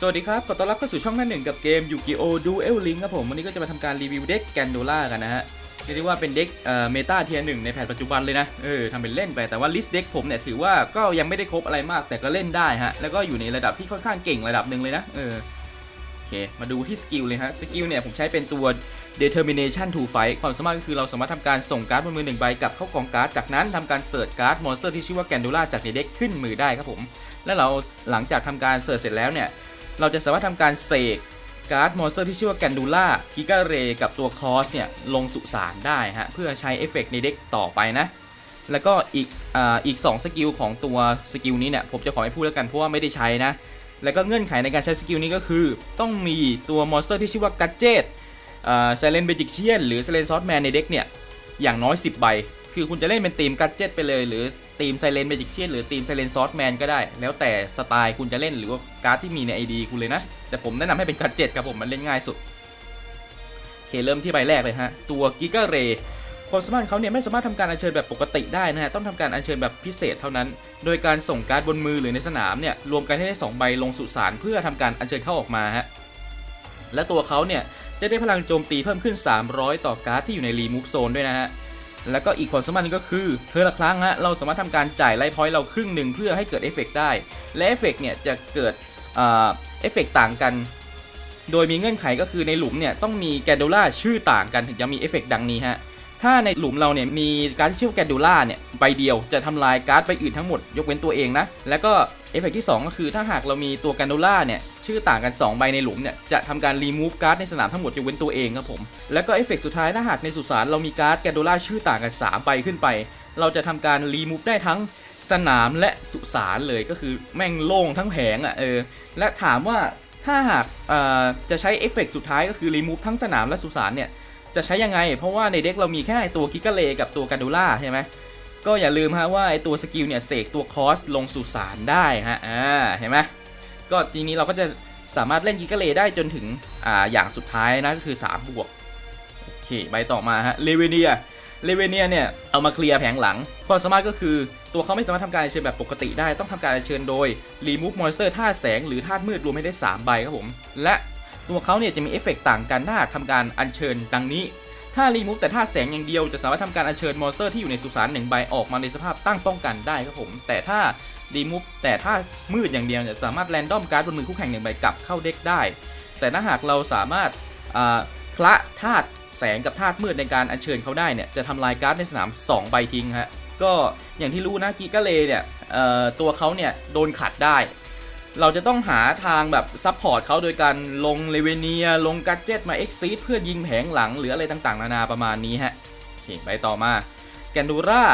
สวัสดีครับ ขอต้อนรับเข้าสู่ช่องหน้าหนึ่งกับเกมยูกิโอดูเอลลิงครับผม วันนี้ก็จะมาทำการรีวิวเด็กแกนโดล่ากันนะฮะเรียกได้ว่าเป็นเด็กเอ่อเมตาเทียหนึ่งในแพทปัจจุบันเลยนะ เออทำเป็นเล่นไป แต่ว่าลิสต์เด็กผมเนี่ยถือว่าก็ยังไม่ได้ครบอะไรมาก แต่ก็เล่นได้ฮะ แล้วก็อยู่ในระดับที่ค่อนข้างเก่งระดับหนึ่งเลยนะ เออ โอเค มาดูที่สกิลเลยฮะ สกิลเนี่ยผมใช้เป็นตัว determination to fight ความสามารถก็คือเราสามารถทำการส่งการ์ดบนมือหนึ่งใบกลับเข้ากองการ์ด จากนั้นทำการเสิร์ชการ์ดมอนสเตอร์ที่ชื่อว่าแกนโดล่าจากในเด็กขึ้นมือได้ครับผม และเราหลังจากทำการเสิร์ชเสร็จแล้วเนี่ย เราจะสามารถทำการเสกการ์ดมอนสเตอร์ที่ชื่อว่าแกนดูล่ากิกาเรกับตัวคอสเนี่ยลงสุสานได้ฮะเพื่อใช้เอฟเฟกต์ในเด็กต่อไปนะ แล้วก็อีกออีก 2 สกิลของตัวสกิลนี้เนี่ยผมจะขอไม่พูดแล้วกันเพราะว่าไม่ได้ใช้นะ แล้วก็เงื่อนไขในการใช้สกิลนี้ก็คือ ต้องมีตัวมอนสเตอร์ที่ชื่อว่ากัจเจตเซเลนเบจิกเชียนหรือเซเลนซอสแมนในเด็กเนี่ยอย่างน้อย 10 ใบ คือคุณจะเล่นเป็นทีมกัจเจตไปเลย หรือทีมไซเลนเบจิกเชียนหรือทีมไซเลนซอสแมนก็ได้ แล้วแต่สไตล์คุณจะเล่นหรือว่าการ์ดที่มีใน ID คุณเลยนะ แต่ผมแนะนำให้เป็นกัจเจตครับผมมันเล่นง่ายสุดเคเริ่มที่ใบแรกเลยฮะ ตัวกิกาเรความสามารถเขาเนี่ยไม่สามารถทำการอัญเชิญแบบปกติได้นะฮะ ต้องทำการอัญเชิญแบบพิเศษเท่านั้น โดยการส่งการ์ดบนมือหรือในสนามเนี่ยรวมกันให้ได้สองใบลงสุสานเพื่อทำการอัญเชิญเข้าออกมาฮะ และตัวเขาเนี่ยจะได้พลังโจมตีเพิ่มขึ้น 300 ต่อการ์ดที่อยู่ในรีมูฟโซนด้วยนะฮะ แล้วก็อีกความสามารถนึงก็คือเธอละครั้งฮะเราสามารถทำการจ่ายไลฟ์พอยต์เราครึ่งหนึ่งเพื่อให้เกิดเอฟเฟกต์ได้ และเอฟเฟกต์เนี่ยจะเกิดเอฟเฟกต์ต่างกัน โดยมีเงื่อนไขก็คือในหลุมเนี่ยต้องมีแกดูล่าชื่อต่างกันถึงจะมีเอฟเฟกต์ดังนี้ฮะ ถ้าในหลุมเราเนี่ยมีการดที่ชื่อว่าแกนโดล่าเนี่ยใบเดียวจะทำลายการ์ดใบอื่นทั้งหมดยกเว้นตัวเองนะ แล้วก็เอฟเฟกต์ที่ 2 ก็คือถ้าหากเรามีตัวแกนโดล่าเนี่ยชื่อต่างกัน 2 ใบในหลุมเนี่ยจะทำการรีมูฟการ์ดในสนามทั้งหมดยกเว้นตัวเองครับผม แล้วก็เอฟเฟกต์สุดท้ายถ้าหากในสุสานเรามีการ์ดแกนโดล่าชื่อต่างกัน 3 ใบขึ้นไป เราจะทำการรีมูฟได้ทั้งสนามและสุสานเลยก็คือแม่งโล่งทั้งแผงอะเออและถามว่าถ้าหากจะใช้เอฟเฟกต์สุดท้ายก็คือรีมูฟทั้งสนามและสุสานเนี่ย จะใช้ยังไง เพราะว่าในเด็กเรามีแค่ตัวกิกาเลกับตัวกันดูล่าใช่ไหมก็อย่าลืมฮะว่าไอตัวสกิลเนี่ยเสกตัวคอสลงสู่สารได้ฮะอ่าเห็นไหมก็ทีนี้เราก็จะสามารถเล่นกิกาเลได้จนถึงอ่าอย่างสุดท้ายนะก็คือ3บวกโอเคใบต่อมาฮะเลเวเนียเลเวเนียเนี่ยเอามาเคลียร์แผงหลังความสามารถก็คือตัวเขาไม่สามารถทำการเชิญแบบปกติได้ต้องทำการเชิญโดย remove monster ธาตุแสงหรือธาตุมืดรวมให้ได้ 3 ใบครับผม และ ตัวเขาเนี่ยจะมีเอฟเฟกต์ต่างกันถ้าหากทำการอัญเชิญดังนี้ ถ้ารีมูฟแต่ธาตุแสงอย่างเดียวจะสามารถทำการอัญเชิญมอนสเตอร์ที่อยู่ในสุสานหนึ่งใบออกมาในสภาพตั้งป้องกันได้ครับผม แต่ถ้ารีมูฟแต่ถ้ามืดอย่างเดียวจะสามารถแรนดอมการ์ดบนมือคู่แข่งหนึ่งใบกลับเข้าเด็กได้ แต่ถ้าหากเราสามารถคละธาตุแสงกับธาตุมืดในการอัญเชิญเขาได้เนี่ยจะทำลายการ์ดในสนาม 2 ใบทิ้งฮะก็อย่างที่รู้นะกิกาเลเนี่ยตัวเขาเนี่ยโดนขัดได้ เราจะต้องหาทางแบบซัพพอร์ตเขาโดยการลงเลเวเนีย ลงกัจเจตมาเอ็กซีเพื่อยิงแผงหลังหรืออะไรต่างๆ นานาประมาณนี้ฮะโอเคไปต่อมาแกนดูรา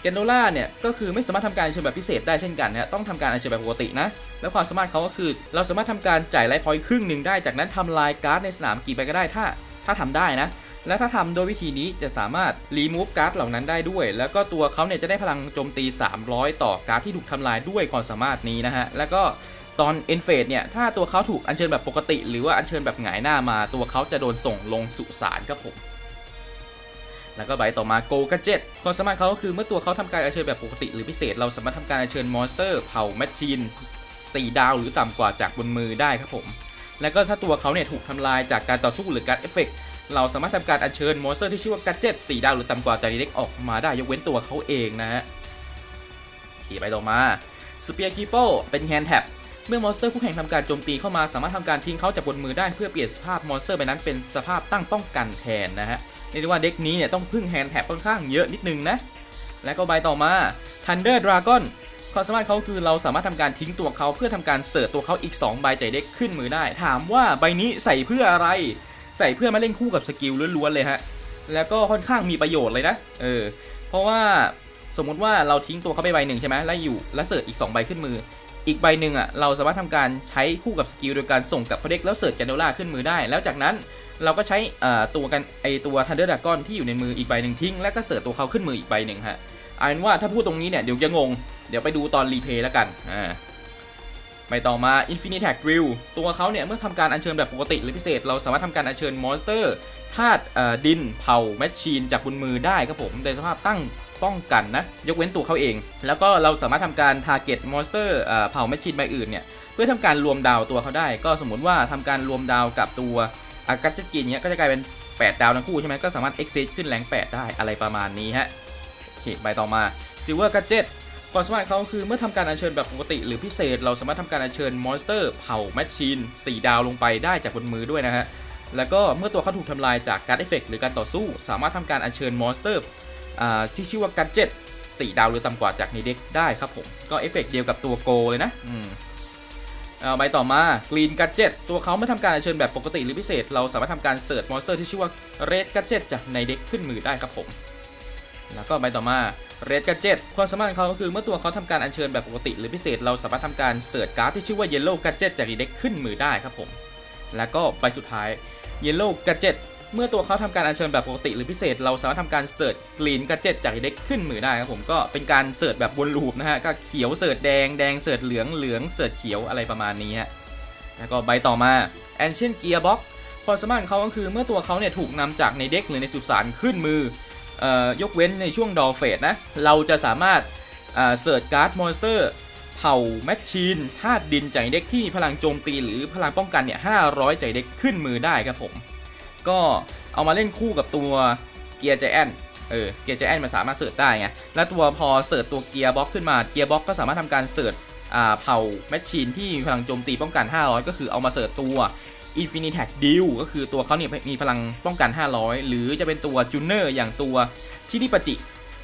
แกนดูราเนี่ยก็คือไม่สามารถทำการอัญเชิญแบบพิเศษได้เช่นกันนะต้องทำการอัญเชิญแบบปกตินะ แล้วความสามารถเขาก็คือ เราสามารถทำการจ่ายไลฟ์พอยต์ครึ่งหนึ่งได้ จากนั้นทำลายการ์ดในสนามกี่ใบก็ได้ถ้า ถ้าทำได้นะ และถ้าทำโดยวิธีนี้จะสามารถรีมูฟการ์ดเหล่านั้นได้ด้วย แล้วก็ตัวเขาเนี่ยจะได้พลังโจมตี 300 ต่อการ์ดที่ถูกทำลายด้วยความสามารถนี้นะฮะ แล้วก็ ตอนเอนเฟดเนี่ยถ้าตัวเขาถูกอัญเชิญแบบปกติ หรือว่าอัญเชิญแบบหงายหน้ามาตัวเขาจะโดนส่งลงสุสานครับผมแล้วก็ใบต่อมาโกกัจเจ็ตความสามารถเขาก็คือเมื่อตัวเขาทำการอัญเชิญแบบปกติหรือพิเศษ เราสามารถทำการอัญเชิญมอนสเตอร์เผ่าแมชชีน4 ดาวหรือต่ำกว่าจากบนมือได้ครับผม แล้วก็ถ้าตัวเขาเนี่ยถูกทำลายจากการต่อสู้หรือการเอฟเฟกต์เราสามารถทำการอัญเชิญมอนสเตอร์ที่ชื่อว่ากัจเจ็ตสีดาวหรือต่ำกว่าจากดีเด็กออกมาได้ยกเว้นตัวเขาเองนะฮะขี่ไปต่อมาสเปียร์คีโปเป็นแฮนด์แท็บ เมื่อมอนสเตอร์คู่แข่งทำการโจมตีเข้ามาสามารถทำการทิ้งเขาจากบนมือได้เพื่อเปลี่ยนสภาพมอนสเตอร์ใบนั้นเป็นสภาพตั้งป้องกันแทนนะฮะเรียกได้ว่าเด็กนี้เนี่ยต้องพึ่งแฮนด์แท็บค่อนข้างเยอะนิดนึงนะแล้วก็ใบต่อมา Thunder Dragon ความสามารถเขาคือเราสามารถทำการทิ้งตัวเขาเพื่อทำการเสิร์ชตัวเขาอีก 2 ใบใจเด็กขึ้นมือได้ ถามว่าใบนี้ใส่เพื่ออะไร ใส่เพื่อมาเล่นคู่กับสกิลล้วนๆเลยฮะแล้วก็ค่อนข้างมีประโยชน์เลยนะเออเพราะว่าสมมุติว่าเราทิ้งตัวเขาไปใบหนึ่งใช่ไหมแล้วอยู่แล้วเสิร์ชอีก 2 ใบขึ้นมือ อีกใบหนึ่งอะเราสามารถทำการใช้คู่กับสกิลโดยการส่งกับเขาเด็กแล้วเสิร์ชแกนโดล่าขึ้นมือได้ แล้วจากนั้นเราก็ใช้ตัวกันไอตัวทันเดอร์ดากอนที่อยู่ในมืออีกใบหนึ่งทิ้ง แล้วก็เสิร์ชตัวเขาขึ้นมืออีกใบหนึ่งฮะเอาเป็นว่าถ้าพูดตรงนี้เนี่ยเดี๋ยวจะงง เดี๋ยวไปดูตอนรีเพย์แล้วกันอ่าไปต่อมา Infinity Tag Drill ตัวเขาเนี่ยเมื่อทำการอัญเชิญแบบปกติหรือพิเศษ เราสามารถทำการอัญเชิญมอนสเตอร์ธาตุดินเผาแมชชีนจากบนมือได้ครับผมในสภาพตั้ง ป้องกันนะ ยกเว้นตัวเขาเอง แล้วก็เราสามารถทำการ target monster เอ่อเผ่าแมชชีนใบอื่นเนี่ย เพื่อทำการรวมดาวตัวเขาได้ ก็สมมติว่าทำการรวมดาวกับตัวอากัจจกินเนี้ยก็จะกลายเป็น 8 ดาวทั้งคู่ใช่ไหมก็สามารถ exit ขึ้นแรง 8 ได้อะไรประมาณนี้ฮะโอเคใบต่อมา Silver Gadget ความสามารถเขาคือเมื่อทำการอัญเชิญแบบปกติหรือพิเศษ เราสามารถทำการอัญเชิญมอนสเตอร์เผ่าแมชชีน4 ดาวลงไปได้จากบนมือด้วยนะฮะแล้วก็เมื่อตัวเขาถูกทำลายจากการเอฟเฟกหรือการต่อสู้ สามารถทำการอัญเชิญมอนสเตอร์ ที่ชื่อว่ากั d เจ็ต4ดาวหรือต่ำกว่าจากในเด็กได้ครับผม ก็เอฟเฟกเดียวกับตัวโกเลยนะเอาใบต่อมากรีนกั d เจ็ตตัวเขาไม่ทำการอัญเชิญแบบปกติหรือพิเศษ เราสามารถทำการเสิร์ชมอนสเตอร์ที่ชื่อว่าเรดกั d เจ็ตจากในเด็กขึ้นมือได้ครับผม แล้วก็ใบต่อมาเรดกั d เจ็ตความสามารถของเขาก็คือเมื่อตัวเขาทำการอัญเชิญแบบปกติหรือพิเศษ เราสามารถทำการเสิร์ชการ์ดที่ชื่อว่าเยลโล่กั d เจ็ตจากในเด็กขึ้นมือได้ครับผม แล้วก็ใบสุดท้าย Yellow Gadget เเมื่อตัวเขาทำการอัญเชิญแบบปกติหรือพิเศษ เราสามารถทำการเสิร์ช Green Gadget จากเด็กขึ้นมือได้ครับผมก็เป็นการเสิร์ชแบบวนลูปนะฮะก็เขียวเสิร์ชแดงแดงเสิร์ชเหลืองเหลืองเสิร์ชเขียวอะไรประมาณนี้ฮะแล้วก็ใบต่อมา Ancient Gearbox ความสามารถของเขาก็คือเมื่อตัวเขาเนี่ยถูกนำจากในเด็กหรือในสุสานขึ้นมืออยกเว้นในช่วงดอเฟสนะเราจะสามารถเสิร์ชการ์ดมอนสเตอร์เผ่าแมชชีนธาตุดินใจเด็กที่มีพลังโจมตีหรือพลังป้องกันเนี่ย500จากเด็กขึ้นมือได้ครับผม ก็เอามาเล่นคู่กับตัวเกียร์ใจแอนเออเกียร์ใจแอนมันสามารถเสิร์ชได้ไงแล้วตัวพอเสิร์ชตัวเกียร์บ็อกขึ้นมาเกียร์บ็อกก็สามารถทำการเสิร์ชอ่าเผาแมชชีนที่มีพลังโจมตีป้องกัน 500 ก็คือเอามาเสิร์ชตัว Infinity Deal ก็คือตัวเขาเนี่ยมีพลังป้องกัน 500 หรือจะเป็นตัวจูเนอร์อย่างตัวชินิปจิ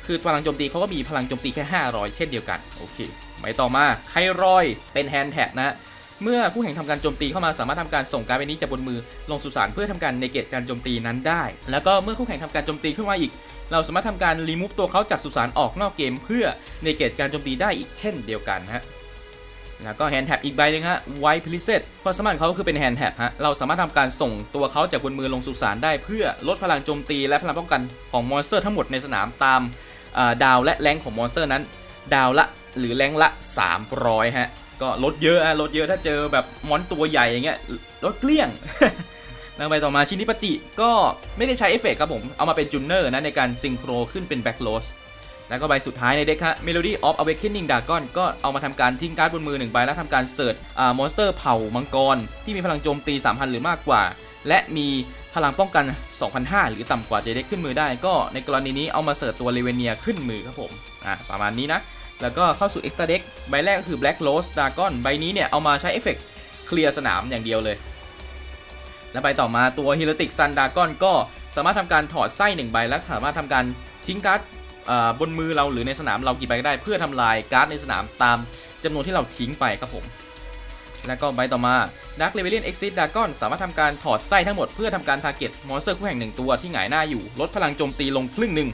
คือพลังโจมตีเขาก็มีพลังโจมตีแค่ 500 เช่นเดียวกัน โอเคไปต่อมาไครอยเป็นแฮนด์แท็บนะ เมื่อคู่แข่งทำการโจมตีเข้ามาสามารถทำการส่งการ์ดใบนี้จากบนมือลงสุสานเพื่อทำการเนเกตการโจมตีนั้นได้ แล้วก็เมื่อคู่แข่งทำการโจมตีขึ้นมาอีก เราสามารถทำการรีมูฟตัวเขาจากสุสานออกนอกเกม เพื่อเนเกตการโจมตีได้อีกเช่นเดียวกันฮะแล้วก็แฮนด์แท็บอีกใบหนึงฮะไวท์พลิเซตความสามารถเขาคือเป็นแฮนด์แท็บฮะ เราสามารถทำการส่งตัวเขาจากบนมือลงสุสานได้เพื่อลดพลังโจมตีและพลังป้องกันของมอนสเตอร์ทั้งหมดในสนามตามดาวและแรงของมอนสเตอร์นั้น ดาวละหรือแรงละ 300ฮะ ก็ลดเยอะอะลดเยอะถ้าเจอแบบมอนตัวใหญ่อย่างเงี้ยลดเกลี้ยงแล้วไปต่อมาชินิปจิก็ไม่ได้ใช้เอฟเฟกต์ครับผม เอามาเป็นจูเนอร์นะในการซิงโครขึ้นเป็นแบ็กโ s สแล้วก็ใบสุดท้ายในเด็กฮะ Melody of Awakening Dragon ก็เอามาทำการทิ้งการ์ดบนมือหนึ่งใบแล้วทำการเสิร์ชมอนสเตอร์เผ่ามังกร ที่มีพลังโจมตี 3,000 หรือมากกว่า และมีพลังป้องกัน 2,500 หรือต่ำกว่าจะเด็กขึ้นมือได้ ก็ในกรณีนี้เอามาเสิร์ชตัวเลเวเนียขึ้นมือครับผม อ่าประมาณนี้นะ แล้วก็เข้าสู่ Extra Deck ใบแรกก็คือ Black Rose Dragon ใบนี้เนี่ย เอามาใช้เอฟเฟกต์เคลียร์สนามอย่างเดียวเลย แล้วใบต่อมาตัว h e r o t i c Sun Dragon ก็สามารถทำการถอดไส้หนึ่งใบ และสามารถทำการทิ้งการ์ดบนมือเราหรือในสนามเรากี่ใบก็ได้ เพื่อทำลายการ์ดในสนามตามจำนวนที่เราทิ้งไปครับผม แล้วก็ใบต่อมา Dark Rebellion Exit Dragon สามารถทำการถอดไส้ทั้งหมดเพื่อทำการ target มอนสเตอร์คู่แข่งหนึ่งตัวที่หงายหน้าอยู่ลดพลังโจมตีลงครึ่งหนึ่ง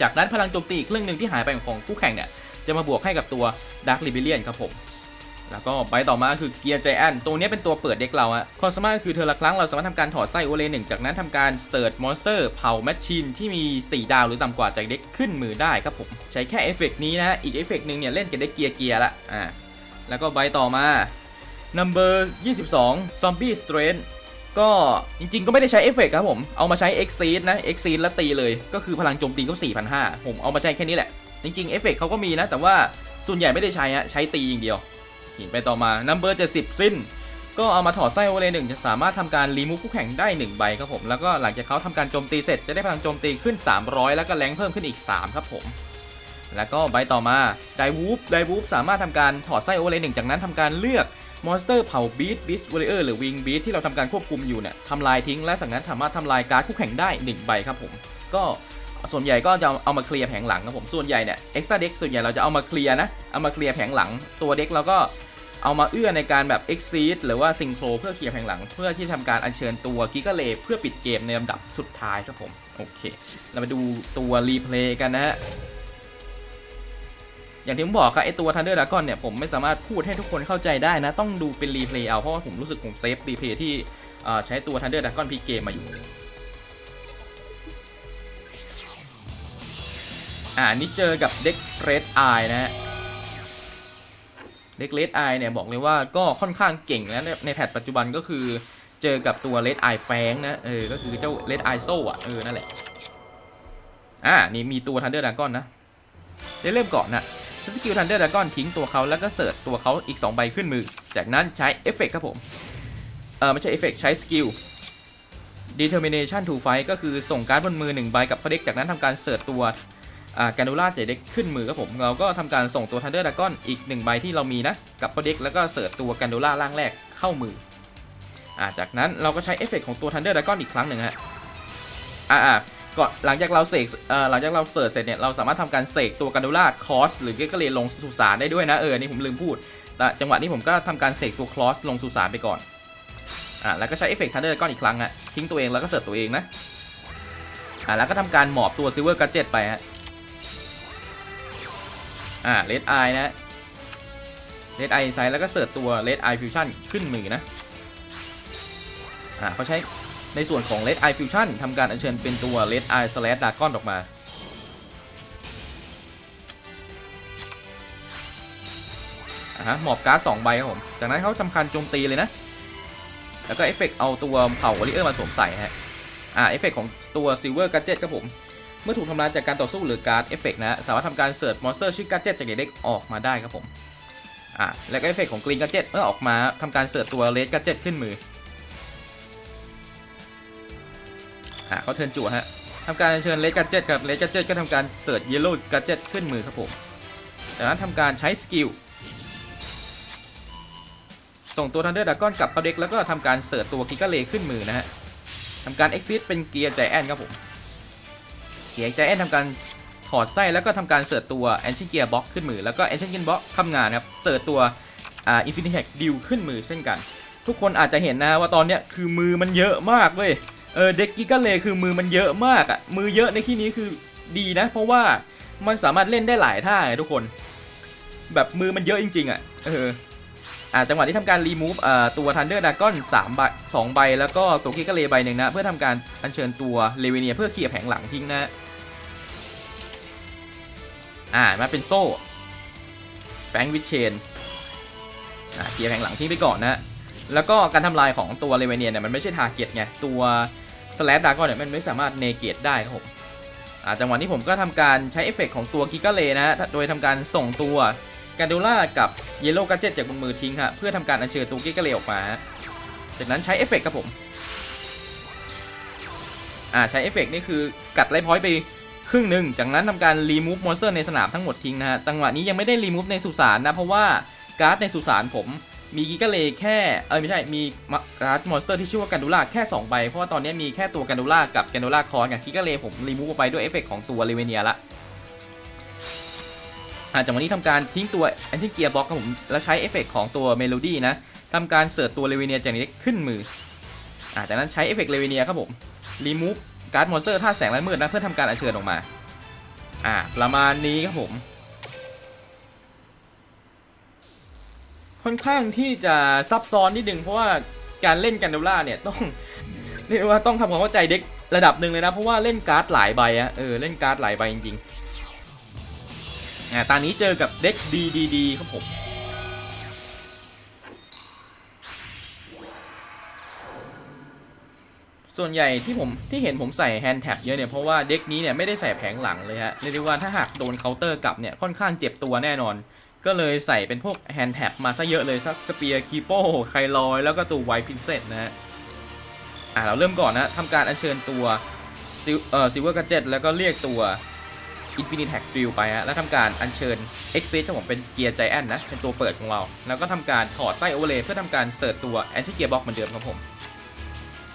จากนั้นพลังโจมตีอีกครึ่งหนึ่งที่หายไปของคู่แข่งเนี่ย จะมาบวกให้กับตัว Dark Rebellion ครับผม แล้วก็ใบต่อมาคือเกียร์ใจแอนตัวนี้เป็นตัวเปิดเด็กเราอะความสามารถคือเธอละครั้งเราสามารถทำการถอดไส้โอเลหนึ่งจากนั้นทำการเสิร์ชมอนสเตอร์เผาแมชชีนที่มี 4 ดาวหรือต่ำกว่าจากเด็กขึ้นมือได้ครับผมใช้แค่เอฟเฟกนี้นะฮะอีกเอฟเฟกหนึ่งเนี่ยเล่นกับเด็กเกียร์เกียร์ละอ่าแล้วก็ใบต่อมา number 22 zombie strength ก็จริงๆก็ไม่ได้ใช้เอฟเฟกต์ครับผม เอามาใช้ exceed นะ exceed แล้วตีเลย ก็คือพลังโจมตีก็4,500 ผมเอามาใช้แค่นี้แหละ จริงๆเอฟเฟกต์เขาก็มีนะ แต่ว่าส่วนใหญ่ไม่ได้ใช้ฮะใช้ตีอย่างเดียวห็นไปต่อมา number 70สิ้น ก็เอามาถอดไส้โอเลหนึ่งจะสามารถทำการรีมูฟคู่แข่งได้ 1 ใบครับผม แล้วก็หลังจากเขาทำการโจมตีเสร็จจะได้พลังโจมตีขึ้น 300 แล้วก็แรงเพิ่มขึ้นอีก 3 ครับผม แล้วก็ใบต่อมาไดวูฟไดวูฟสามารถทำการถอดไส้โอเลหนึ่งจากนั้นทำการเลือก มอนสเตอร์เผาบีทบีทวอลเลอร์หรือวิงบีทที่เราทำการควบคุมอยู่เนี่ยทำลายทิ้งและจากนั้นสามารถทำลายการ์ดคู่แข่งได้ 1 ใบครับผม ก็ส่วนใหญ่ก็จะเอามาเคลียร์แผงหลังครับผมส่วนใหญ่เนี่ยเอ็กซ์ตร้าเด็กส่วนใหญ่เราจะเอามาเคลียร์นะเอามาเคลียร์แผงหลังตัวเด็กเราก็เอามาเอื้อในการแบบ Exceed หรือว่าซิงโครเพื่อเคลียร์แผงหลัง เพื่อที่ทำการอัญเชิญตัวกิกาเลเพื่อปิดเกมในลำดับสุดท้ายครับผม โอเค เรามาดูตัวรีเพลย์กันนะฮะ อย่างที่ผมบอกครับไอตัว Thunder Dragon เนี่ยผมไม่สามารถพูดให้ทุกคนเข้าใจได้นะ ต้องดูเป็นรีเพลย์เอา เพราะว่าผมรู้สึกผมเซฟรีเพลย์ที่ใช้ตัว Thunder Dragon พีเกมมาอยู่อ่านี่เจอกับเด็ก Red Eye นะฮะเด็ก Red Eye เนี่ยบอกเลยว่าก็ค่อนข้างเก่งนะในในแพทปัจจุบันก็คือเจอกับตัว Red Eye แฟงนะเออก็คือเจ้า Red Eye โซ่อะเออนั่นแหละอ่านี่มีตัวทันเดอร์ดากอนนะได้เริ่มก่อนนะ ใช้สกิลทันเดอร์ดากอนทิ้งตัวเขาแล้วก็เสิร์ชตัวเขาอีก 2 ใบขึ้นมือ จากนั้นใช้เอฟเฟกครับผม เออไม่ใช่เอฟเฟกใช้สกิล determination to fight ก็คือส่งการ์ดบนมือ 1 ใบกับพเด็กจากนั้นทำการเสิร์ชตัวแกนูล่าเจเด็กขึ้นมือครับผม เราก็ทำการส่งตัวทันเดอร์ดากอนอีก 1 ใบที่เรามีนะกับพเด็กแล้วก็เสิร์ชตัวแกนูล่าล่างแรกเข้ามืออ่าจากนั้นเราก็ใช้เอฟเฟกของตัวทันเดอร์ดากอนอีกครั้งหนึ่งฮะอ่าอ่า ก่อนหลังจากเราเสกเอ่อหลังจากเราเสิร์ชเสร็จเนี่ยเราสามารถทำการเสกตัวกันดูล่าคอสหรือเกกเลลงสุสานได้ด้วยนะเออนี่ผมลืมพูดแต่จังหวะนี้ผมก็ทำการเสกตัวคลอสลงสุสานไปก่อนอ่าแล้วก็ใช้เอฟเฟกต์ทันเดอร์ก้อนอีกครั้งอะทิ้งตัวเองแล้วก็เสิร์ชตัวเองนะอ่าแล้วก็ทำการหมอบตัวซิลเวอร์กัจเจ็ตไปฮะอ่าเลดไอนะเลดไอไซแล้วก็เสิร์ชตัวเลดไอฟิวชั่นขึ้นมือนะอ่าเขาใช้ ในส่วนของ Red Eye Fusion ทำการอัญเชิญเป็นตัว Red Eye Slash Dragon ออกมาอะฮะหมอบการ์ดสองใบครับผม จากนั้นเขาทำการโจมตีเลยนะ แล้วก็เอฟเฟกต์เอาตัวเผาวอริเออร์มาสวมใส่ฮะ อ่าเอฟเฟกต์ของตัว Silver Gadget ครับผม เมื่อถูกทำลายจากการต่อสู้หรือการ์ดเอฟเฟกต์นะ สามารถทำการเสิร์ชมอนสเตอร์ชื่อ Gadget จากเด็กออกมาได้ครับผม อ่าแล้วก็เอฟเฟกต์ของ Green Gadget เมื่อออกมาทำการเสิร์ชตัว Red Gadget ขึ้นมือ อะเขาเทินจั่วฮะทำการเชิญเลกัจเจ็ตกับเลกัจเจ็ตก็ทำการเสิร์ชเยลโล่กัจเจ็ตขึ้นมือครับผมจากนั้นทำการใช้สกิลส่งตัวทันเดอร์ดากอนกลับเข้าเด็กแล้วก็ทำการเสิร์ชตัวกิกาเลขึ้นมือนะฮะทำการเอ็กซิสเป็นเกียร์ใจแอนครับผมเกียร์ใจแอนทำการถอดไส้แล้วก็ทำการเสิร์ชตัวแอนชิเกียร์บ็อกขึ้นมือแล้วก็แอนชิเกียร์บ็อกทำงานครับเสิร์ชตัวอ่าอินฟินิตแท็กดิวขึ้นมือเช่นกัน ทุกคนอาจจะเห็นนะว่าตอนเนี้ยคือมือมันเยอะมากเว้ย เออเด็กกิกาเลคือมือมันเยอะมากอะ่ะมือเยอะในที่นี้คือดีนะ เพราะว่ามันสามารถเล่นได้หลายท่าไงทุกคน แบบมือมันเยอะจริง ๆอะ่ะเอออ่าจังหวะที่ทำการรีมูฟอ่าตัวทันเดอร์ดากอนสามใบสองใบ แล้วก็ตัวกิกาเลใบหนึ่งนะ เพื่อทำการอัญเชิญตัวเลเวเนียเพื่อเคลียร์แผงหลังทิ้งนะอ่ามาเป็นโซ่แฟงวิชเชนอ่าเคลียร์แผงหลังทิ้งไปก่อนนะแล้วก็การทำลายของตัวเลเวเนียเนี่ยมันไม่ใช่ทาร์เก็ตไงตัว สแลดดากอนเนี่ยมันไม่สามารถเนเกตได้ครับผมอ่าจังหวะนี้ผมก็ทำการใช้เอฟเฟกของตัวกิกาเลนะฮะ โดยทำการส่งตัวกาดูล่ากับเยลโล่กัจเจ็ตจากบนมือทิ้งฮะ เพื่อทำการอัญเชิญตัวกิกาเลออกมา จากนั้นใช้เอฟเฟกครับผม อ่าใช้เอฟเฟกนี่คือกัดไลพอยต์ไปครึ่งหนึ่ง จากนั้นทำการรีมูฟมอนสเตอร์ในสนามทั้งหมดทิ้งนะฮะ จังหวะนี้ยังไม่ได้รีมูฟในสุสานนะ เพราะว่าการ์ดในสุสานผม มีกิกาเลแค่ เออไม่ใช่ มีการ์ดมอนสเตอร์ที่ชื่อว่ากันดูล่าแค่ 2 ใบ เพราะว่าตอนนี้มีแค่ตัวกันดูล่ากับกันดูล่าคอร์กับกิกาเลผมรีมูฟไปด้วยเอฟเฟกของตัวเลเวเนียละอ่าจากวันนี้ทำการทิ้งตัวแอนติเกียร์บ็อกครับผม แล้วใช้เอฟเฟกของตัวเมโลดี้นะทำการเสิร์ชตัวเลเวเนียจากนี้ขึ้นมืออ่าจากนั้นใช้เอฟเฟกเลเวเนียครับผมรีมูฟการ์ดมอนสเตอร์ท่าแสงและมืดนะเพื่อทำการอัญเชิญออกมา อ่าประมาณนี้ครับผม ค่อนข้างที่จะซับซ้อนนิดนึงเพราะว่าการเล่นกันดูล่าเนี่ยต้องเรียกว่าต้องทำความเข้าใจเด็กระดับหนึ่งเลยนะ เพราะว่าเล่นการ์ดหลายใบอะเออเล่นการ์ดหลายใบจริงๆอ่าตอนนี้เจอกับเด็กดีดีดีครับผมส่วนใหญ่ที่ผมที่เห็นผมใส่แฮนด์แท็บเยอะเนี่ยเพราะว่าเด็กนี้เนี่ยไม่ได้ใส่แผงหลังเลยฮะเรียกได้ว่าถ้าหากโดนเคาน์เตอร์กลับเนี่ยค่อนข้างเจ็บตัวแน่นอน ก็เลยใส่เป็นพวกแฮนด์แท็บมาซะเยอะเลยสักสเปียร์คีโป้ไคลอยแล้วก็ตัวไวพินเซตนะฮะอ่าเราเริ่มก่อนนะทำการอัญเชิญตัวซิลเอ่อซิลเวอร์กัจเจ็ตแล้วก็เรียกตัว Infinite Hack Drill ไปฮะแล้วทำการอัญเชิญ e x i t ที่ผมเป็นเกียร์ใจแอนนะ เป็นตัวเปิดของเรา แล้วก็ทำการถอดไส้โอเวอร์เลย์เพื่อทำการเสิร์ชตัวแอนชิเกียร์บ็อกเหมือนเดิมครับผม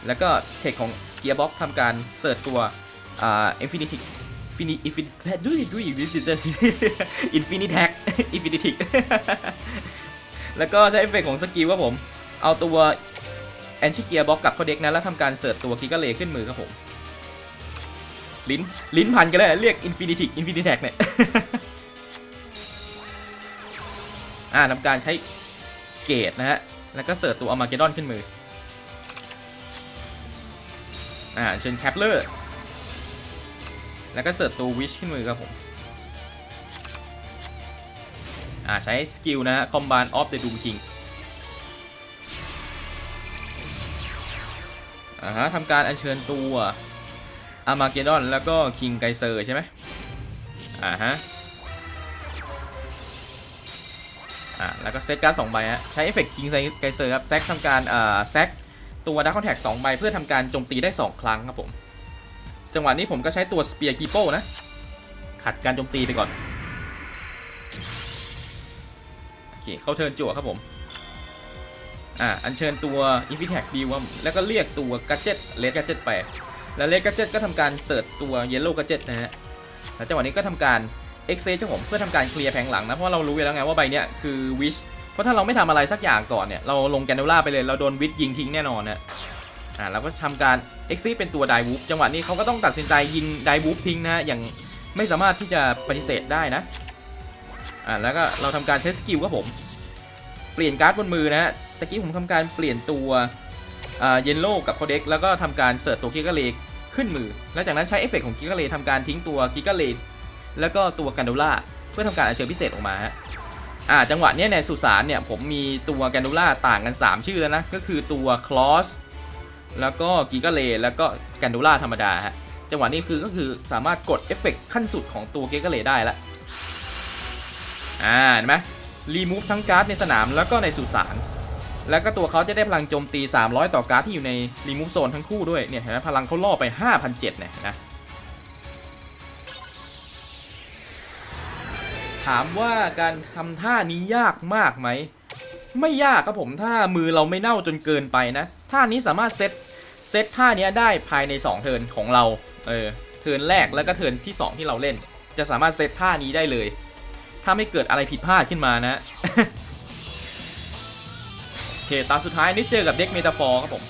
แล้วก็เทคของเกียร์บ็อกทำการเสิร์ชตัวอ่า Infinity ฟินิ อินฟินิด้วยด้วยวิสิตอร์อินฟินิแท็กอินฟินิทิกแล้วก็ใช้เอฟเฟกต์ของสกิลครับผม เอาตัวแอนชิเกียบล็อกกลับเขาเด็กนะแล้วทำการเสิร์ชตัวกิกาเลขึ้นมือครับผม ลิ้น ลิ้นพันกันเลยเรียกอินฟินิทิกอินฟินิแท็กเนี่ยอ่าทำการใช้เกตนะฮะ แล้วก็เสิร์ชตัวอมาเกดอนขึ้นมือ อ่าเชิญแคปเลอร์ แล้วก็เสิร์ชตัววิชขึ้นมือครับผมอ่าใช้สกิลนะฮะ Combine of the Doom King อ่าฮะทำการอัญเชิญตัวอามาเกดอนแล้วก็คิงไกเซอร์ใช่ไหมอ่าฮะอ่าแล้วก็เซตการ์ดสองใบฮะใช้เอฟเฟกต์คิงไกเซอร์ครับแซกทำการอ่าแซกตัวดักคอนแทคสองใบเพื่อทำการโจมตีได้ 2 ครั้งครับผม จังหวะนี้ผมก็ใช้ตัวสเปียร์คีโป้นะ ขัดการโจมตีไปก่อน โอเค เข้าเทิร์นจั่วครับผม อ่า อัญเชิญตัว i n f i t a c ดีวแล้วก็เรียกตัวกัจเจ็ตเลดกัจเจ็ตไป แล้วเลดกัจเจ็ตก็ทำการเสิร์ชตัวเยลโล่กัจเจ็ตนะฮะ แล้วจังหวะนี้ก็ทำการเอ็กเซครับผมเพื่อทำการเคลียร์แผงหลังนะ เพราะเรารู้อยู่แล้วไงว่าใบเนี้ยคือวิช เพราะถ้าเราไม่ทำอะไรสักอย่างก่อนเนี่ย เราลงแกนเดล่าไปเลย เราโดนวิชยิงทิ้งแน่นอนนะ อ่าเราก็ทำการเอ็กซีเป็นตัวไดวูฟจังหวะนี้เขาก็ต้องตัดสินใจยิงไดวูฟทิ้งนะอย่างไม่สามารถที่จะปฏิเสธได้นะอ่าแล้วก็เราทำการใช้สกิลครับผม เปลี่ยนการ์ดบนมือนะตะกี้ผมทำการเปลี่ยนตัวอ่าเยนโลกับโคเด็กแล้วก็ทำการเสิร์ชตัวกิกาเลขึ้นมือ แล้วจากนั้นใช้เอฟเฟกต์ของกิกาเลทำการทิ้งตัวกิกาเลแล้วก็ตัวกันโดล่าเพื่อทำการอัญเชิญพิเศษออกมาฮะอ่าจังหวะนี้ในสุสานเนี่ยผมมีตัวแกนโดล่าต่างกัน 3 ชื่อแล้วนะ ก็คือตัวคลอส แล้วก็กิกาเลแล้วก็กันโดล่าธรรมดาฮะจังหวะนี้คือก็คือสามารถกดเอฟเฟกต์ขั้นสุดของตัวกิกาเลได้ล้วอ่าเห็นไหมรีมูฟทั้งการ์ดในสนามแล้วก็ในสุสานแล้วก็ตัวเขาจะได้พลังโจมตี 300 ต่อการ์ดที่อยู่ในรีมูฟโซนทั้งคู่ด้วยเนี่ยเห็นไหมพลังเขาล่อไป5,700เนี่ยนะถามว่าการทำท่านี้ยากมากไหม ไม่ยากครับผมถ้ามือเราไม่เน่าจนเกินไปนะท่านี้สามารถเซตเซตท่านี้ได้ภายใน 2 เทิร์นของเราเออเทิร์นแรกแล้วก็เทิร์นที่ 2 ที่เราเล่น จะสามารถเซตท่านี้ได้เลย ถ้าไม่เกิดอะไรผิดพลาดขึ้นมานะโอเคตาสุดท้ายนี่เจอกับเด็กเมตาฟอร์ครับผม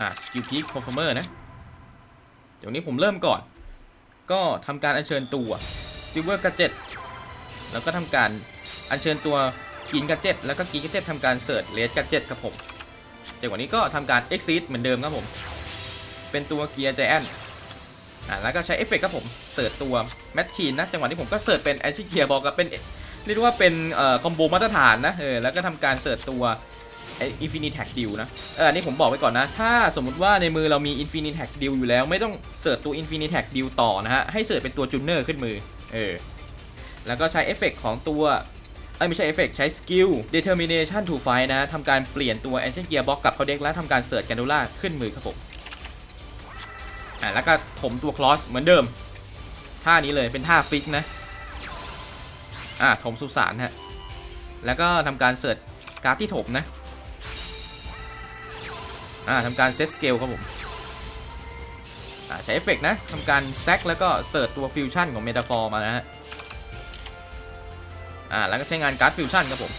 อะสกิลพีคคอนเฟอร์มเมอร์นะ เดี๋ยวนี้ผมเริ่มก่อน ก็ทำการอัญเชิญตัวซิลเวอร์กัจเจ็ตแล้วก็ทำการอัญเชิญตัวกินกัจเจ็ตแล้วก็กินกัจเจ็ตทำการเสิร์ชเลสกัจเจ็ตครับผมจากวันนี้ก็ทำการ Exit เหมือนเดิมครับผม เป็นตัวเกียร์ i จแอนอะแล้วก็ใช้เอฟเฟกต์ครับผม เสิร์ชตัวแมชชีนนะจังหวะนี้ผมก็เสิร์ชเป็นแอชเกียบอกกับเป็นเรียกว่าเป็นเอ่อคอมโบมาตรฐานนะเออแล้วก็ทำการเสิร์ชตัว อินฟินิ t แท็กดิวนะเอออันนี้ผมบอกไว้ก่อนนะ ถ้าสมมุติว่าในมือเรามีอินฟินิ t แท็กดิวอยู่แล้ว ไม่ต้องเสิร์ชตัวอินฟินิ t แท็กดิวต่อนะฮะ ให้เสิร์ชเป็นตัวจูเนอร์ขึ้นมือ เออ แล้วก็ใช้เอฟเฟกของตัวเอ้ไม่ใช่เอฟเฟกใช้สกิล determination to fight นะทำการเปลี่ยนตัว ancient gear box กับเขาเด็กแล้วทำการเสิร์ชกันดูล่าขึ้นมือครับผมอ่าแล้วก็ถมตัวคลอสเหมือนเดิม ท่านี้เลยเป็นท่าฟิกนะ อ่าถมสุสานฮะแล้วก็ทำการเสิร์ชการ์ดที่ถมนะ อ่าทำการเซตสเกลครับผมอ่าใช้เอฟเฟกต์นะทำการแซกแล้วก็เสิร์ชตัวฟิวชั่นของเมตาฟอร์มานะฮะอ่าแล้วก็ใช้งานการ์ดฟิวชั่นครับผม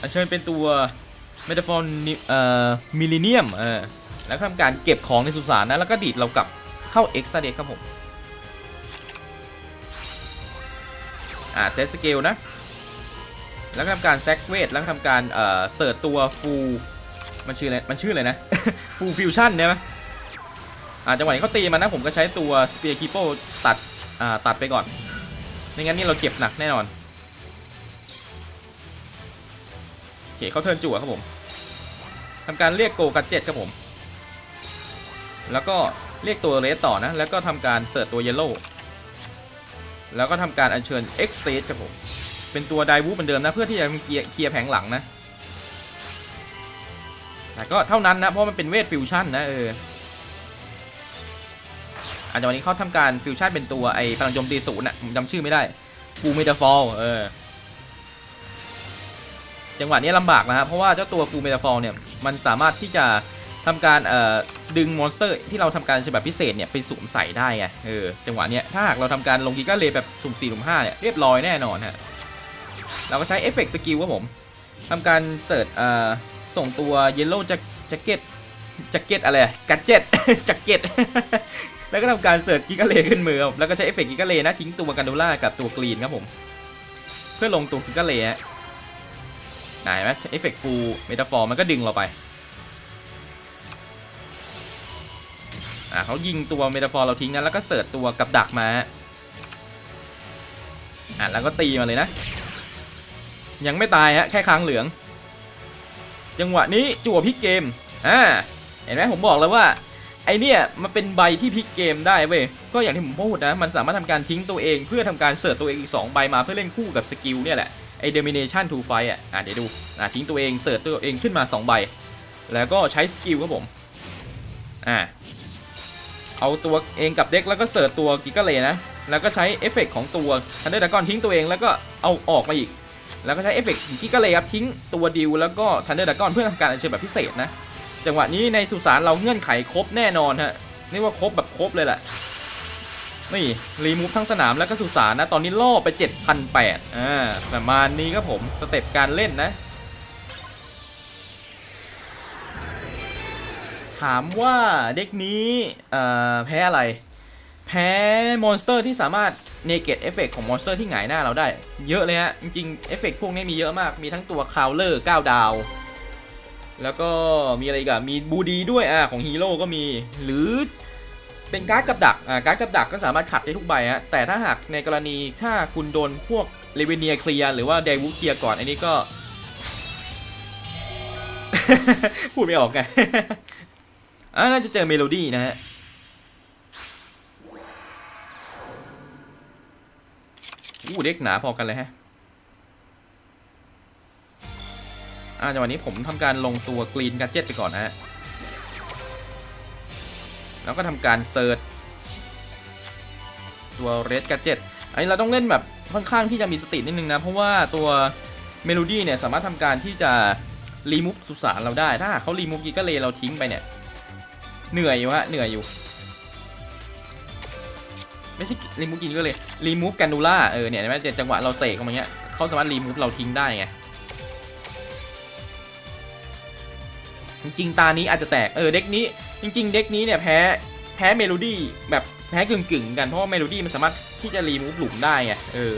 อัญเชิญเป็นตัวเมตาฟอร์เอ่อมิลเลเนียมเออแล้วทำการเก็บของในสุสานนะแล้วก็ดีดเรากลับเข้าเอ็กซ์ต a เด็กครับผมอ่าเซตสเกลนะแล้วก็ทำการแซกเวทแล้วก็ทำการเอ่อเสิร์ชตัวฟู มันชื่ออะไร มันชื่ออะไรนะ ฟูฟิวชั่นเนี่ยไหมอ่าจังหวะนี้เขาตีมานะผมก็ใช้ตัวสเปียร์คิโปตัด อ่า ตัดไปก่อน ไม่งั้นนี่เราเจ็บหนักแน่นอน โอเคเขาเทิร์นจั่วครับผมทำการเรียกโกกัดเจ็ดครับผม แล้วก็เรียกตัวเรสต่อนะ แล้วก็ทำการเสิร์ชตัวเยลโล่ แล้วก็ทำการอัญเชิญเอ็กเซสครับผม เป็นตัวไดวูฟเหมือนเดิมนะ เพื่อที่จะเคลียร์แผงหลังนะ แต่ก็เท่านั้นนะเพราะมันเป็นเวทฟิวชั่นนะเอออาจจะวันนี้เขาทำการฟิวชั่นเป็นตัวไอ้พลังโจมตีศูนย์อะผมจำชื่อไม่ได้ฟูเมตาฟอลเออจังหวะนี้ลำบากนะครับเพราะว่าเจ้าตัวฟูเมตาฟอลเนี่ยมันสามารถที่จะทำการเอ่อดึงมอนสเตอร์ที่เราทำการฉบับพิเศษเนี่ยไปสวมใส่ได้ไงเออจังหวะนี้ถ้าหากเราทำการลงกิก้าเลแบบสุ่ม4สุ่ม5เนี่ยเรียบร้อยแน่นอนฮะเราก็ใช้เอฟเฟกต์สกิลครับผมทำการเสิร์ชเอ่อ ส่งตัวเยลโล่แจ็คเก็ตแจ็คเก็ตอะไรกัดเจ็ตแจ็คเก็ตแล้วก็ทำการเสิร์ชกิกาเลขึ้นมือแล้วก็ใช้เอฟเฟกต์กิกาเลนะทิ้งตัวกันโดล่ากับตัวกรีนครับผม เพื่อลงตัวกิกาเลฮะไหนไหมเอฟเฟกต์ฟูลเมตาฟอร์มันก็ดึงเราไปอ่าเขายิงตัวเมตาฟอร์เราทิ้งนะแล้วก็เสิร์ชตัวกับดักมาอะแล้วก็ตีมาเลยนะ ยังไม่ตายฮะแค่ค้างเหลือง จังหวะนี้จั่วพลิกเกมอ่าเห็นไหมผมบอกแล้วว่าไอเนี่ยมันเป็นใบที่พลิกเกมได้เว้ยก็อย่างที่ผมพูดนะมันสามารถทำการทิ้งตัวเอง เพื่อทำการเสิร์ชตัวเองอีก2ใบมาเพื่อเล่นคู่กับสกิลเนี่ยแหละไอ domination to fight อะอะเดี๋ยวดูอะทิ้งตัวเองเสิร์ชตัวเองขึ้นมา 2 ใบ แล้วก็ใช้สกิลครับผมอ่าเอาตัวเองกับเด็กแล้วก็เสิร์ชตัวกิกาเลนะแล้วก็ใช้เอฟเฟกต์ของตัวทันเดอร์ดากอนทิ้งตัวเองแล้วก็เอาออกมาอีก แล้วก็ใช้เอฟเฟกต์กิกาเลยครับทิ้งตัวดิวแล้วก็ทันเดอร์ดากอนเพื่อทำการอัญเชิญแบบพิเศษนะจังหวะนี้ในสุสานเราเงื่อนไขครบแน่นอนฮะนี่ว่าครบแบบครบเลยแหละนี่รีมูฟทั้งสนามแล้วก็สุสานนะ ตอนนี้ล่อไป 7,800อ่าประมาณนี้ครับผมสเต็ปการเล่นนะ ถามว่าเด็กนี้แพ้อะไร แพ้มอนสเตอร์ที่สามารถ เนเกตเอฟเฟกของมอนสเตอร์ที่หงายหน้าเราได้ เยอะเลยฮะ จริงๆเอฟเฟกพวกนี้มีเยอะมากมีทั้งตัวคาวเลอร์9ดาว แล้วก็มีอะไรกับมีบูดีด้วยอะของฮีโร่ก็มี หรือเป็นการ์ดกับดักอ่าการ์ดกับดักก็สามารถขัดได้ทุกใบฮะแต่ถ้าหากในกรณีถ้าคุณโดนพวกเลเวเนียเคลียหรือว่าเดวูเคลียก่อนอันนี้ก็ พูดไม่ออกไงอ่าน่าจะเจอเมโลดี้นะฮะ อู้เด็กหนาพอกันเลยฮะอ่าจังหวะนี้ผมทำการลงตัวกรีนกัจเจ็ตไปก่อนนะฮะ แล้วก็ทำการเซิร์ชตัวเรดกัจเจ็ตอันนี้เราต้องเล่นแบบค่อนข้างที่จะมีสตินิดนึงนะ เพราะว่าตัวเมโลดี้เนี่ยสามารถทำการที่จะรีมูฟสุสานเราได้ ถ้าเขารีมูฟกิกาเลเราทิ้งไปเนี่ย เหนื่อยอยู่ฮะเหนื่อยอยู่ ไม่ใช่รีมูฟกินก็เลยรีมูฟกันดูล่าเออเนี่ยใช่ไหมจังหวะเราเสกเข้ามาเงี้ยเขาสามารถรีมูฟเราทิ้งได้ไงจริงๆตานี้อาจจะแตกเออเด็กนี้ จริง ๆ เด็กนี้เนี่ยแพ้แพ้เมโลดี้แบบแพ้กึ่งๆกันเพราะว่าเมโลดี้มันสามารถที่จะรีมูฟหลุมได้ไงเออ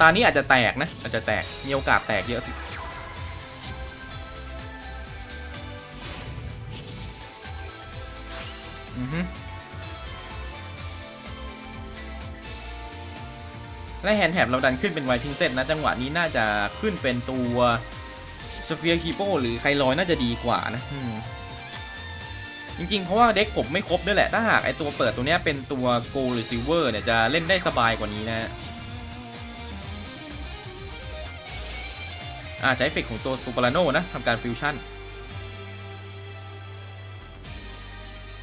ตานี้อาจจะแตกนะ อาจจะแตก มีโอกาสแตกเยอะสิ อือฮึและแฮนด์แท็บเราดันขึ้นเป็นไวทิงเซตนะ จังหวะนี้น่าจะขึ้นเป็นตัวสเฟียร์คีโปหรือไคลอยน่าจะดีกว่านะจริงๆ เพราะว่าเด็กผมไม่ครบด้วยแหละ ถ้าหากไอตัวเปิดตัวนี้เป็นตัวโกลหรือซิลเวอร์เนี่ยจะเล่นได้สบายกว่านี้นะ อ่าใช้เอฟเฟกของตัวซูเปอร์โนนะทำการฟิวชั่น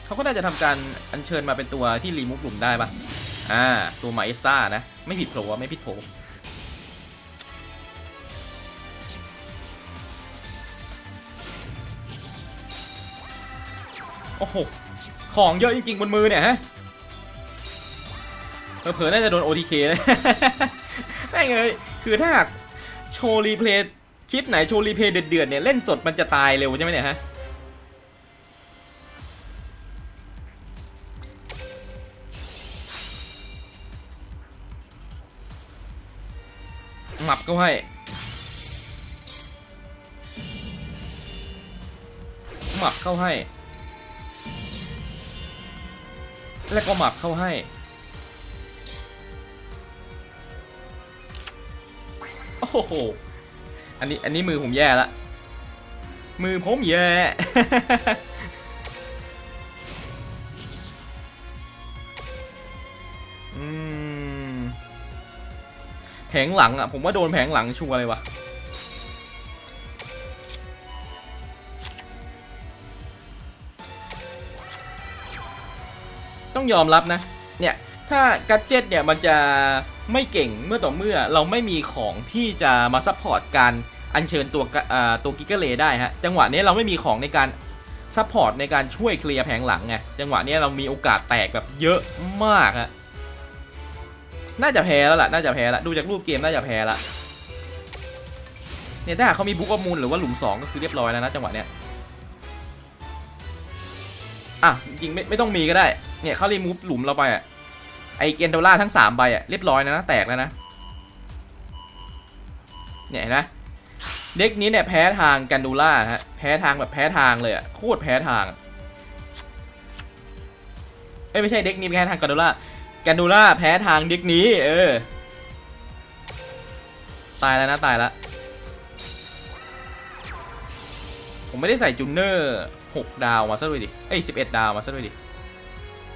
เขาก็น่าจะทำการอัญเชิญมาเป็นตัวที่รีมูฟหลุมได้ปะอ่า ตัวมาเอสตานะ ไม่ผิดโผล่ไม่ผิดโผล่โอ้โห ของเยอะจริง ๆ บนมือเนี่ยฮะเผลอๆน่าจะโดน OTK เลยแม่งเลยคือถ้าหากโชว์รีเพลย์ คลิปไหนโชว์รีเพย์เดือดๆเนี่ยเล่นสดมันจะตายเร็วใช่ไหมเนี่ยฮะหมับก็ให้หมับเข้าให้ แล้วก็หมับเข้าให้ โอ้โห อันนี้อันนี้มือผมแย่ละ มือผมแย่ อืม แผงหลังอะ ผมว่าโดนแผงหลังชัวร์เลยวะต้องยอมรับนะ เนี่ย ถ้ากัจเจ็ตเนี่ยมันจะ ไม่เก่งเมื่อต่อเมื่อเราไม่มีของที่จะมาซัพพอร์ตการอัญเชิญตัวตัวกิกเกอร์เลได้ฮะจังหวะนี้เราไม่มีของในการซัพพอร์ตในการช่วยเคลียร์แผงหลังไงจังหวะนี้เรามีโอกาสแตกแบบเยอะมากฮะน่าจะแพ้แล้วล่ะน่าจะแพ้ละดูจากรูปเกมน่าจะแพ้ละเนี่ยถ้าหากเขามีบุ๊กอมูลหรือว่าหลุม 2 ก็คือเรียบร้อยแล้วนะจังหวะเนี้ยอะจริงไม่ไม่ต้องมีก็ได้เนี่ยเขารีมูฟหลุมเราไปอะ ไอเกนโดล่าทั้ง 3 ใบอะเรียบร้อยแล้วนะแตกแล้วนะ เนี่ยเห็นไหมเด็กนี้เนี่ยแพ้ทางกันดูล่าฮะแพ้ทางแบบแพ้ทางเลยอะโคตรแพ้ทางเอ้ยไม่ใช่เด็กนี้แพ้ทางกันดูล่ากันดูล่าแพ้ทางเด็กนี้ เออ ตายแล้วนะตายแล้วผมไม่ได้ใส่จูเนอร์6ดาวมาซะด้วยดิ เอ้ย11ดาวมาซะด้วยดิ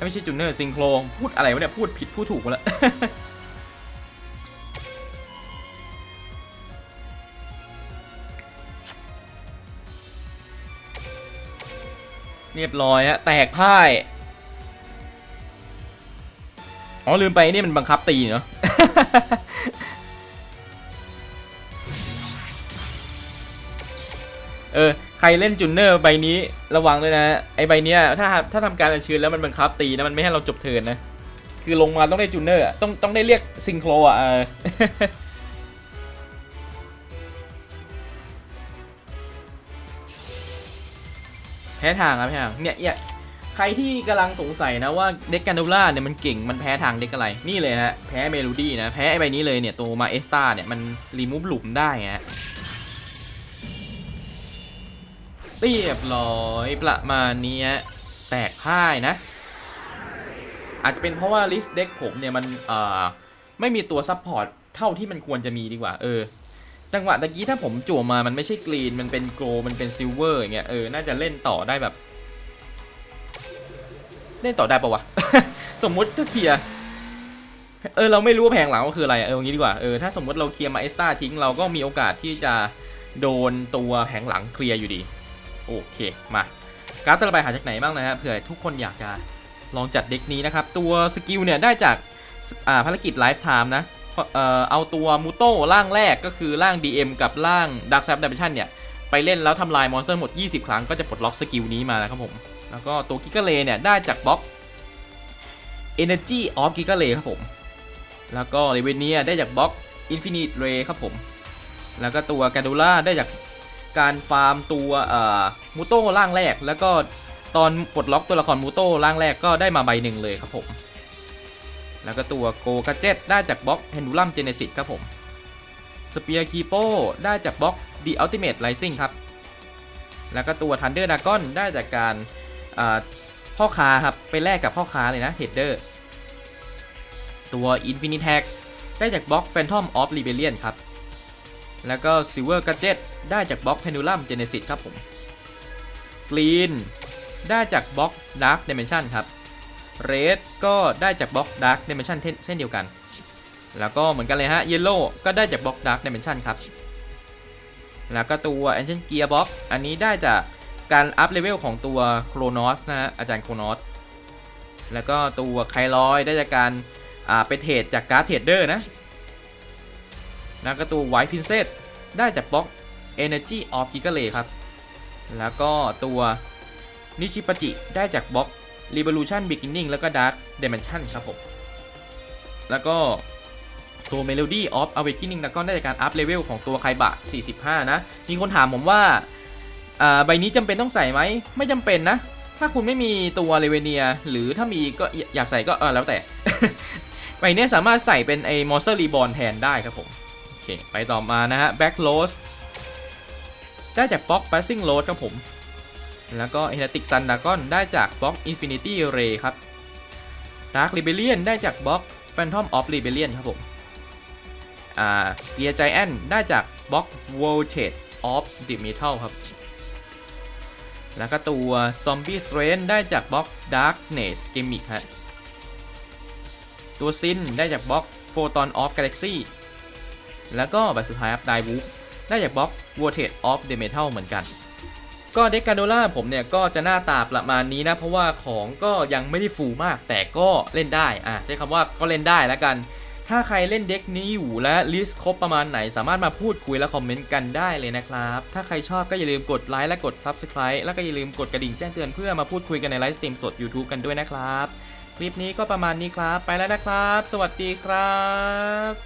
ไม่ใช่จูเนอร์ซิงโครพูดอะไรวะเนี่ย พูดผิดพูดถูกหมดล้วเรียบร้อยฮะ แตกพ่าย อ๋อ ลืมไปนี่มันบังคับตีเนาะเออใครเล่นจุนเนอร์ใบนี้ระวังด้วยนะ ไอใบเนี้ยถ้าถ้าทำการอัญเชิญแล้วมันบังคับตีนะมันไม่ให้เราจบเทินนะ คือลงมาต้องได้จุนเนอร์ต้องต้องได้เรียกซิงโครอะแพ้ทางครับแพ้ทางเนี่ยเนี่ยใครที่กำลังสงสัยนะว่าเด็กกันดูล่าเนี่ยมันเก่งมันแพ้ทางเด็กอะไร นี่เลยฮะ แพ้เมโลดี้นะ แพ้ไอใบนี้เลยเนี่ยตัวมาเอสตาเนี่ยมันรีมูฟหลุมได้ฮะ เรียบร้อยประมาณนี้แตกพ่ายนะ อาจจะเป็นเพราะว่าลิสต์เด็กผมเนี่ยมันเอ่อไม่มีตัวซับพอร์ตเท่าที่มันควรจะมีดีกว่า เออ จังหวะตะกี้ถ้าผมจั่วมามันไม่ใช่กรีน มันเป็นโกลมันเป็นซิลเวอร์อย่างเงี้ยเออน่าจะเล่นต่อได้แบบ เล่นต่อได้ปะวะ สมมุติถ้าเคลียร์เออเราไม่รู้ว่าแผงหลังก็คืออะไรเอออย่างนี้ดีกว่าเออถ้าสมมติเราเคลียร์มาเอสตาทิ้งเราก็มีโอกาสที่จะโดนตัวแผงหลังเคลียร์อยู่ดี โอเคมาการ์ดต่อไปหาจากไหนบ้างนะฮะเผื่อทุกคนอยากจะลองจัดเด็กนี้นะครับ ตัวสกิลเนี่ยได้จากอ่าภารกิจไลฟ์ไทม์นะเอ่อเอาตัวมูโต้ร่างแรกก็คือร่าง DM กับร่าง Dark s a p Dimension เนี่ย ไปเล่นแล้วทำลายมอนสเตอร์หมด 20 ครั้งก็จะปลดล็อกสกิลนี้มานะครับผม แล้วก็ตัวกิก a เลเนี่ย ได้จากบล็อก Energy of g i g a l e ครับผม แล้วก็เลเวเนียได้จากบล็อก Infinite Ray ครับผม แล้วก็ตัว g a n d u l a ได้จาก การฟาร์มตัวมูโต้ร่างแรก แล้วก็ตอนปลดล็อกตัวละครมูโต้ร่างแรกก็ได้มาใบหนึ่งเลยครับผม แล้วก็ตัวโกกาเจ็ตได้จากบล็อก h e n d u l u m Genesis ครับผมสเปียร์คีโปได้จากบล็อก The Ultimate Rising ครับ แล้วก็ตัว Thunder Dragon ได้จากการพ่อค้าครับ ไปแลกกับพ่อค้าเลยนะ Header ตัว Infinite Hack ได้จากบล็อก Phantom of Rebellion ครับ แล้วก็ Silver Gadget ได้จากบล็อก Pendulum Genesis ครับผม Green ได้จากบล็อก Dark Dimension ครับ Red ก็ได้จากบล็อก Dark Dimension เช่นเช่นเดียวกัน แล้วก็เหมือนกันเลยฮะ Yellow ก็ได้จากบล็อก Dark Dimension ครับ แล้วก็ตัว Ancient Gear Box อันนี้ได้จากการอัพเลเวลของตัว Chronos นะฮะอาจารย์ Chronos แล้วก็ตัวไคลอยได้จากการอ่าไปเทรดจากการ์ดเทรดเดอร์นะ แล้วก็ตัว White Princess ได้จากบล็อก Energy of g i g a l e ครับ แล้วก็ตัวนิชิปจิได้จากบล็อก Revolution Beginning แล้วก็ Dark Dimension ครับผม แล้วก็ตัว Melody of Awakening แล้วก็ได้จากการอัพเลเวลของตัวไคบะ 45 นะ มีคนถามผมว่าอ่าใบนี้จำเป็นต้องใส่ไหม ไม่จำเป็นนะ ถ้าคุณไม่มีตัวเลเวเนีย หรือถ้ามีก็อยากใส่ก็เออแล้วแต่ ใบนี้สามารถใส่เป็นไอ้ Monster Reborn แทนได้ครับผม ค ไปต่อมานะฮะ Back l o s ได้จากบล็อก Passing Load ครับผม แล้วก็ e n e t i c Sun Dragon ได้จากบล็อก Infinity Ray ครับ Dark Rebellion ได้จากบล็อก Phantom of Rebellion ครับผมอ่า Gear Giant ได้จากบล็อก Voltage of the Metal ครับ แล้วก็ตัว Zombie Strain ได้จากบล็อก Darkness Gimmick ฮะตัวซินได้จากบล็อก Photon of Galaxy วก็ใบสุดท้ายครับ Die Wolf ได้จากบล็อก Voltage of the Metal เหมือนกัน ก็เด็กการโดล่าผมเนี่ยก็จะหน้าตาประมาณนี้นะ เพราะว่าของก็ยังไม่ได้ฟูมาก แต่ก็เล่นได้อะใช้คำว่าก็เล่นได้แล้วกัน ถ้าใครเล่นเด็กนี้อยู่และลิสต์ครบประมาณไหน สามารถมาพูดคุยและคอมเมนต์กันได้เลยนะครับ ถ้าใครชอบก็อย่าลืมกดไลค์และกด Subscribe แล้วก็อย่าลืมกดกระดิ่งแจ้งเตือนเพื่อมาพูดคุยกันในไลฟ์สตรีมสด YouTube กันด้วยนะครับคลิปนี้ก็ประมาณนี้ครับ ไปแล้วนะครับ สวัสดีครับ